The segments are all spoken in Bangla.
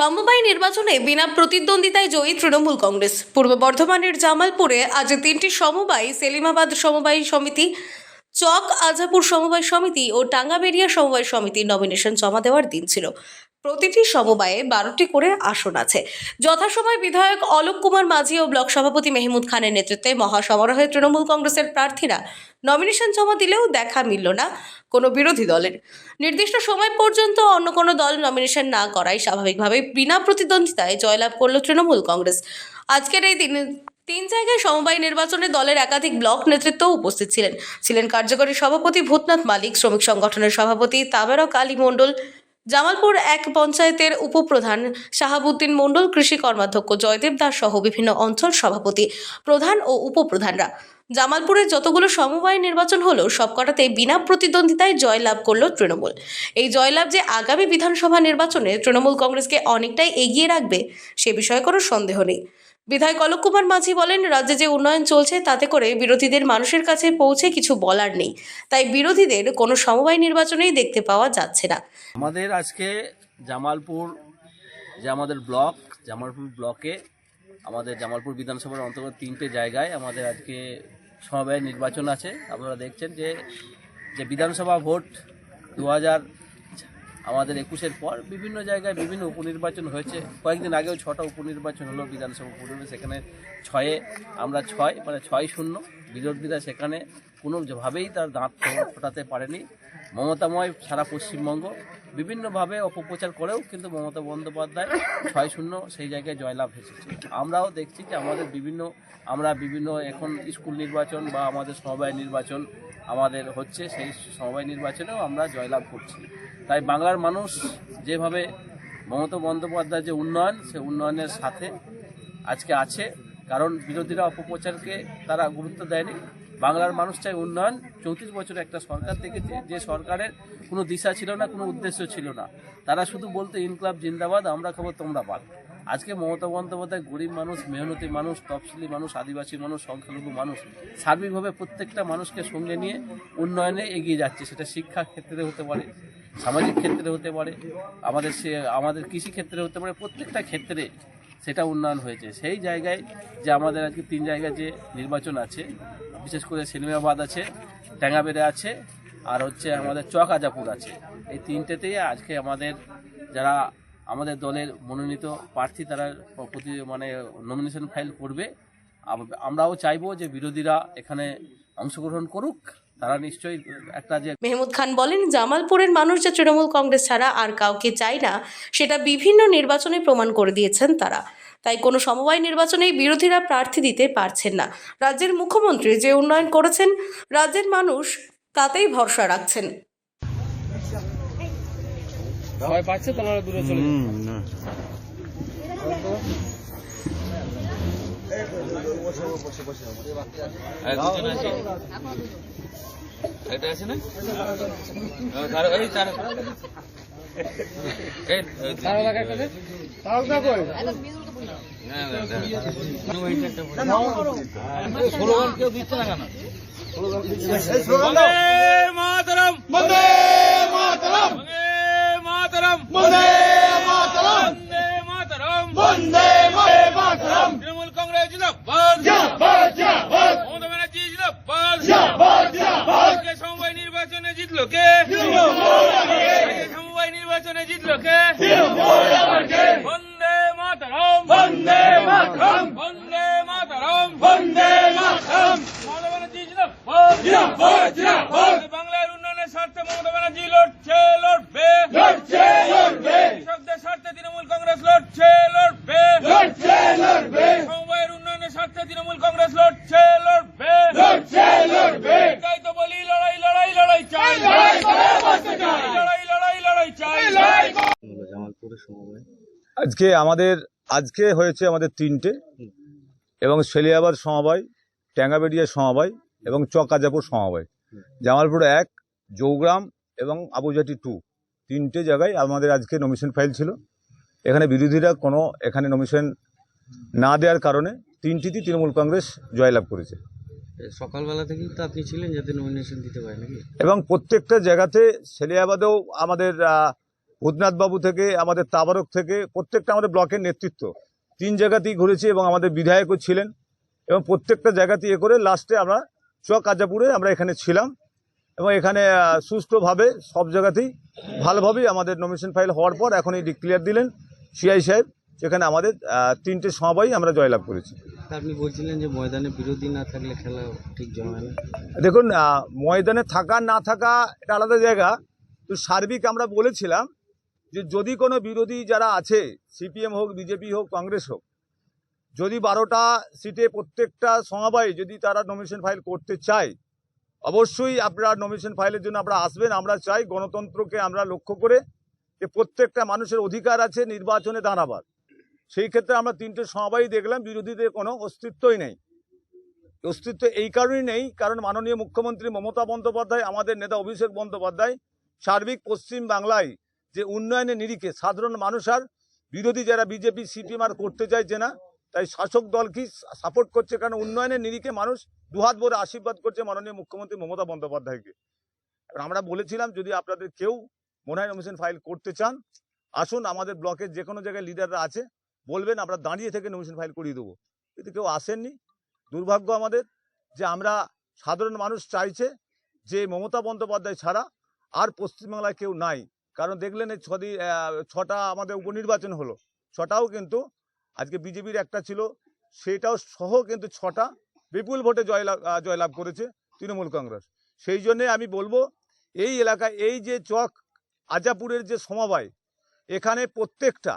সমবায় নির্বাচনে বিনা প্রতিদ্বন্দ্বিতায় জয়ী তৃণমূল কংগ্রেস। পূর্ব বর্ধমানের জামালপুরে আজ তিনটি সমবায়, সেলিমাবাদ সমবায় সমিতি, চক, আজাপুর সমবায় সমিতি ও টাঙ্গাবেড়িয়া সমবায় সমিতির নমিনেশন জমা দেওয়ার দিন ছিল। প্রতিটি সমবায়ে বারোটি করে আসন আছে। যথাসময় বিধায়ক অলোক কুমার মাঝি ও ব্লক সভাপতি মেহমুদ খানের নেতৃত্বে মহাসমারোহে তৃণমূল কংগ্রেসের প্রার্থীরা নমিনেশন জমা দিলেও দেখা মিলল না কোনো বিরোধী দলের। নির্দিষ্ট সময় পর্যন্ত অন্য কোনো দল নমিনেশন না করায় স্বাভাবিকভাবে বিনা প্রতিদ্বন্দ্বিতায় জয়লাভ করল তৃণমূল কংগ্রেস। আজকের এই দিনে তিন জায়গায় সমবায় নির্বাচনে দলের একাধিক ব্লক নেতৃত্বও উপস্থিত ছিলেন। ছিলেন কার্যকরী সভাপতি ভূতনাথ মালিক, শ্রমিক সংগঠনের সভাপতি তামেরক আলী মণ্ডল জামালপুর এক পঞ্চায়েতের উপপ্রধান শাহাবুদ্দিন মণ্ডল, কৃষি কর্মাধ্যক্ষ জয়দেব দাস সহ বিভিন্ন অঞ্চল সভাপতি, প্রধান ও উপপ্রধানরা। জামালপুরের যতগুলো সমবায় নির্বাচন হলো সবকটাতে বিনা প্রতিদ্বন্দ্বিতায় জয়লাভ করল তৃণমূল। এই জয়লাভ যে আগামী বিধানসভা নির্বাচনে তৃণমূল কংগ্রেসকে অনেকটাই এগিয়ে রাখবে, সে বিষয়ে কোনো সন্দেহ নেই। বিধায়ক অলোক কুমার মাঝি বলেন, রাজ্যে যে উন্নয়ন চলছে তাতে করে বিরোধীদের মানুষের কাছে পৌঁছে কিছু বলার নেই। তাই বিরোধীদের কোনো সমবায় নির্বাচনেই দেখতে পাওয়া যাচ্ছে না। আমাদের আজকে জামালপুর, যে আমাদের ব্লক, জামালপুর ব্লকে, আমাদের জামালপুর বিধানসভার অন্তর্গত তিনটে জায়গায় আমাদের আজকে সমবায় নির্বাচন আছে। আপনারা দেখছেন যে যে বিধানসভা ভোট দু হাজার আমাদের একুশের পর বিভিন্ন জায়গায় বিভিন্ন উপনির্বাচন হয়েছে। কয়েকদিন আগেও ছটা উপনির্বাচন হলো বিধানসভা উপনির্বাচন, সেখানে ছয়ে, আমরা ছয় মানে ছয় শূন্য বিরোধীরা সেখানে কোনোভাবেই তার দাঁত ফোটাতে পারেনি। মমতাময় সারা পশ্চিমবঙ্গ বিভিন্নভাবে অপপ্রচার করেও কিন্তু মমতা বন্দ্যোপাধ্যায় ছয় শূন্য সেই জায়গায় জয়লাভ এসেছে। আমরাও দেখছি যে আমাদের বিভিন্ন, আমরা বিভিন্ন এখন স্কুল নির্বাচন বা আমাদের সমবায় নির্বাচন আমাদের হচ্ছে, সেই সমবায় নির্বাচনেও আমরা জয়লাভ করছি। তাই বাংলার মানুষ যেভাবে মমতা বন্দ্যোপাধ্যায়ের যে উন্নয়ন, সে উন্নয়নের সাথে আজকে আছে। কারণ বিরোধীরা অপপ্রচারকে তারা গুরুত্ব দেয়নি। বাংলার মানুষ চাই উন্নয়ন। চৌত্রিশ বছরে একটা সরকার দেখেছে, যে সরকারের কোনো দিশা ছিল না, কোনো উদ্দেশ্য ছিল না। তারা শুধু বলতে, ইনকলাব জিন্দাবাদ, আমরা খাব তোমরা পাল আজকে মমতা বন্দ্যোপাধ্যায় গরিব মানুষ, মেহনতি মানুষ, তফসিলি মানুষ, আদিবাসী মানুষ, সংখ্যালঘু মানুষ, সার্বিকভাবে প্রত্যেকটা মানুষকে সঙ্গে নিয়ে উন্নয়নে এগিয়ে যাচ্ছে। সেটা শিক্ষা ক্ষেত্রে হতে পারে, সামাজিক ক্ষেত্রে হতে পারে, আমাদের সে, আমাদের কৃষি ক্ষেত্রে হতে পারে, প্রত্যেকটা ক্ষেত্রে সেটা উন্নয়ন হয়েছে। সেই জায়গায় যে আমাদের আজকে তিন জায়গায় যে নির্বাচন আছে বিশেষ করে সেলিমাবাদ আছে ট্যাঙ্গাবেড়ে আছে, আর হচ্ছে আমাদের চক আজাপুর আছে। এই তিনটেতেই আজকে আমাদের যারা আমাদের দলের মনোনীত প্রার্থী তারা প্রতি মানে নমিনেশন ফাইল করবে। আমরাও চাইব যে বিরোধীরা এখানে অংশগ্রহণ করুক, তারা নিশ্চয়ই একটা যে মেহমুদ খান বলেন, জামালপুরের মানুষ যে তৃণমূল কংগ্রেস ছাড়া আর কাউকে চায় না, সেটা বিভিন্ন নির্বাচনে প্রমাণ করে দিয়েছেন তারা। তাই কোনো সমবায় নির্বাচনেই বিরোধীরা প্রার্থী দিতে পারছেন না। রাজ্যের মুখ্যমন্ত্রী যে উন্নয়ন করেছেন রাজ্যের মানুষ তাতেই ভরসা রাখছেন। ভয় পাচ্ছে তোমরা দূরে চলে এটা আছে না? এই তার এই তার মাতরম বন্দে মাতরম মাতরম তৃণমূল কংগ্রেস জিন্দাবাদ মমতা ব্যানার্জি জিন্দাবাদ সমবায় নির্বাচনে জিতলো কে সমবায় নির্বাচনে জিতলো কে বন্দে মাতরম বন্দে মাতরম। বন্দে মাতরম। বন্দে মাতরম। মমতা ব্যানার্জি জিন্দাবাদ জিন্দাবাদ জিন্দাবাদ বাংলার উন্নয়নের স্বার্থে মমতা ব্যানার্জি লড়ছে লড়বে। লড়ছে লড়বে। কৃষকদের স্বার্থে তৃণমূল কংগ্রেস লড়ছে লড়বে। লড়ছে লড়বে। সমবায়ের উন্নয়নের স্বার্থে তৃণমূল কংগ্রেস লড়ছে লড়বে। লড়ছে লড়বে। তাই তো বলি লড়াই লড়াই লড়াই চাই। লড়াই লড়াই লড়াই লড়াই চাই। আজকে আমাদের আজকে হয়েছে আমাদের তিনটে এবং সেলিয়াবাদ সমবায় ট্যাঙ্গাবেড়িয়া সমবায় এবং চকাজাপুর সমবায়। জামালপুর এক জৌগ্রাম এবং আবুজাটি টু। তিনটে জায়গায় আমাদের আজকে নমিশন ফাইল ছিল। এখানে বিরোধীরা কোনো এখানে নমিশন না দেওয়ার কারণে তিনটিতেই তৃণমূল কংগ্রেস জয়লাভ করেছে। সকালবেলা থেকেই তো আপনি ছিলেন যাতে নমিনেশন দিতে পারেন এবং প্রত্যেকটা জায়গাতে সেলিয়াবাদেও আমাদের বাবু থেকে আমাদের তাবারক থেকে প্রত্যেকটা আমাদের ব্লকের নেতৃত্ব। তিন জায়গাতেই ঘুরেছি এবং আমাদের বিধায়কও ছিলেন এবং প্রত্যেকটা জায়গাতেই এ করে লাস্টে আমরা চক আজাপুরে আমরা এখানে ছিলাম এবং এখানে সুষ্ঠুভাবে সব জায়গাতেই ভালোভাবেই আমাদের নমিনেশন ফাইল হওয়ার পর এখন এই ডিক্লিয়ার দিলেন সিআই সাহেব সেখানে আমাদের তিনটে সবাই আমরা জয়লাভ করেছি। আপনি বলছিলেন যে ময়দানে বিরোধী না থাকলে খেলা ঠিক জমে না। দেখুন ময়দানে থাকা না থাকা এটা আলাদা জায়গা। তো সার্বিক আমরা বলেছিলাম যে যদি কোনো বিরোধী যারা আছে, সিপিএম হোক, বিজেপি হোক, কংগ্রেস হোক, যদি বারোটা সিটে প্রত্যেকটা সমবায় যদি তারা নমিনেশন ফাইল করতে চায়, অবশ্যই আপনারা নমিনেশন ফাইলের জন্য আপনারা আসবেন। আমরা চাই গণতন্ত্রকে আমরা লক্ষ্য করে যে প্রত্যেকটা মানুষের অধিকার আছে, নির্বাচনে দাঁড়াবার। সেই ক্ষেত্রে আমরা তিনটে সমবায় দেখলাম, বিরোধীদের কোনো অস্তিত্বই নেই। অস্তিত্ব এই কারণেই নেই, কারণ মাননীয় মুখ্যমন্ত্রী মমতা বন্দ্যোপাধ্যায়, আমাদের নেতা অভিষেক বন্দ্যোপাধ্যায় সার্বিক পশ্চিম বাংলায় যে উন্নয়নের নিরিখে সাধারণ মানুষ আর বিরোধী যারা বিজেপি, সিপিএম আর করতে চাইছে না, তাই শাসক দল দলকেই সাপোর্ট করছে? কারণ উন্নয়নের নিরিখে মানুষ দুহাত ভরে আশীর্বাদ করছে মাননীয় মুখ্যমন্ত্রী মমতা বন্দ্যোপাধ্যায়কে। আমরা বলেছিলাম, যদি আপনাদের কেউ মনে হয় নমিশন ফাইল করতে চান, আসুন আমাদের ব্লকের যে কোনো জায়গায় লিডাররা আছে, বলবেন, আমরা দাঁড়িয়ে থেকে নমিশন ফাইল করিয়ে দেবো। কিন্তু কেউ আসেননি। দুর্ভাগ্য আমাদের যে আমরা সাধারণ মানুষ চাইছে যে মমতা বন্দ্যোপাধ্যায় ছাড়া আর পশ্চিমবাংলায় কেউ নাই। কারণ দেখলেন এই ছদি ছটা আমাদের উপনির্বাচন হলো। ছটাও কিন্তু আজকে বিজেপির একটা ছিল, সেটাও সহ কিন্তু ছটা বিপুল ভোটে জয়লাভ জয়লাভ করেছে তৃণমূল কংগ্রেস। সেই জন্যে আমি বলব, এই এলাকায় এই যে চক, আজাপুরের যে সমবায়, এখানে প্রত্যেকটা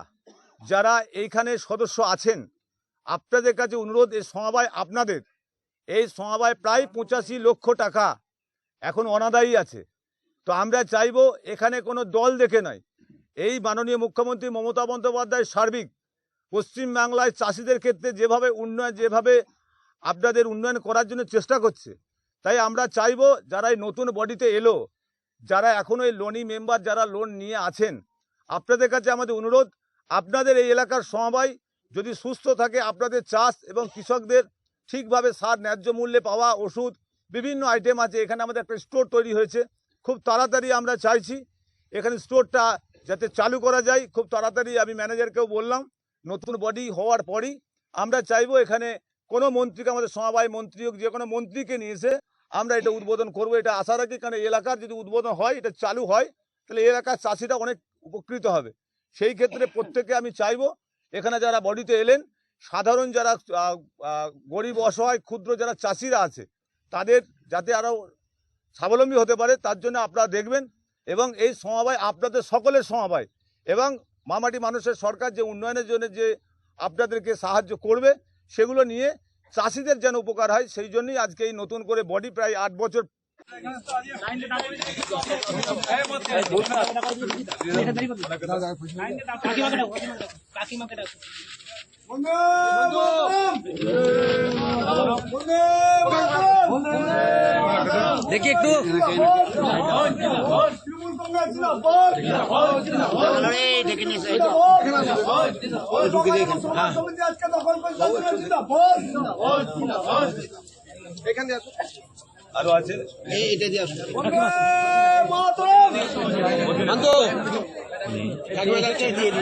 যারা এইখানে সদস্য আছেন, আপনাদের কাছে অনুরোধ, এই সমবায় আপনাদের। এই সমবায় প্রায় পঁচাশি লক্ষ টাকা এখন অনাদায়ী আছে। তো আমরা চাইব এখানে কোনো দল দেখে নয়। এই মাননীয় মুখ্যমন্ত্রী মমতা বন্দ্যোপাধ্যায় সার্বিক পশ্চিমবাংলায় চাষিদের ক্ষেত্রে যেভাবে উন্নয়ন, যেভাবে আপনাদের উন্নয়ন করার জন্য চেষ্টা করছে, তাই আমরা চাইব যারা এই নতুন বডিতে এলো, যারা এখনও এই লোনি মেম্বার যারা লোন নিয়ে আছেন, আপনাদের কাছে আমাদের অনুরোধ, আপনাদের এই এলাকার সমবায় যদি সুস্থ থাকে, আপনাদের চাষ এবং কৃষকদের ঠিকভাবে সার, ন্যায্য মূল্যে পাওয়া ওষুধ, বিভিন্ন আইটেম আছে, এখানে আমাদের একটা স্টোর তৈরি হয়েছে। খুব তাড়াতাড়ি আমরা চাইছি, এখানে স্টোরটা যাতে চালু করা যায়। খুব তাড়াতাড়ি আমি ম্যানেজারকেও বললাম, নতুন বডি হওয়ার পরই আমরা চাইব এখানে কোনো মন্ত্রীকে, আমাদের সমবায় মন্ত্রী হোক, যে কোনো মন্ত্রীকে নিয়ে এসে আমরা এটা উদ্বোধন করব। এটা আশা রাখি, কারণ এলাকার যদি উদ্বোধন হয়, এটা চালু হয়, তাহলে এলাকার চাষিরা অনেক উপকৃত হবে। সেই ক্ষেত্রে প্রত্যেকে আমি চাইব, এখানে যারা বডিতে এলেন, সাধারণ যারা গরিব, অসহায়, ক্ষুদ্র যারা চাষিরা আছে, তাদের যাতে আরও স্বাবলম্বী হতে পারে, তার জন্য আপনারা দেখবেন এবং এই সমবায় আপনাদের সকলের সমবায় এবং মামাটি মানুষের সরকার যে উন্নয়নের জন্য যে আপনাদেরকে সাহায্য করবে, সেগুলো নিয়ে চাষিদের যেন উপকার হয়, সেই জন্যই আজকে এই নতুন করে বডি প্রায় আট বছর দেখি একটু। আরও আছে নাতনিকি দিয়ে